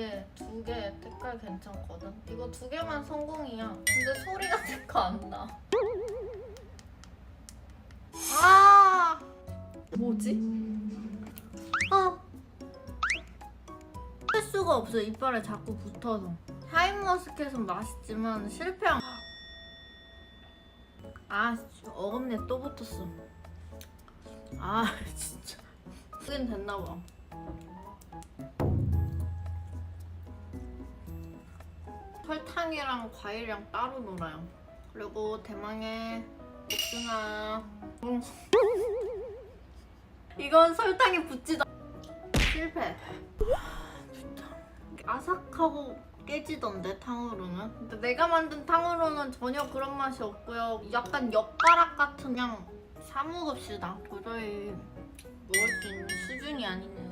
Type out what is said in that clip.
얘두개 색깔 괜찮거든. 이거 두 개만 성공이야. 근데 소리가 제거 안 나. 아 뭐지? 아. 할 수가 없어 이빨에 자꾸 붙어서. 샤인머스켓은 맛있지만 실패한. 아 어금니에 또 붙었어. 아 진짜. 쓰긴 됐나 봐. 설탕이랑 과일이랑 따로 놀아요. 그리고 대망의 복숭아. 음. 이건 설탕이 붙지도 실패. 아삭하고 깨지던데 탕후루는. 근데 내가 만든 탕후루는 전혀 그런 맛이 없고요. 약간 엿가락 같은 그냥 사 먹읍시다. 도저히 먹을 수 있는 수준이 아니네요.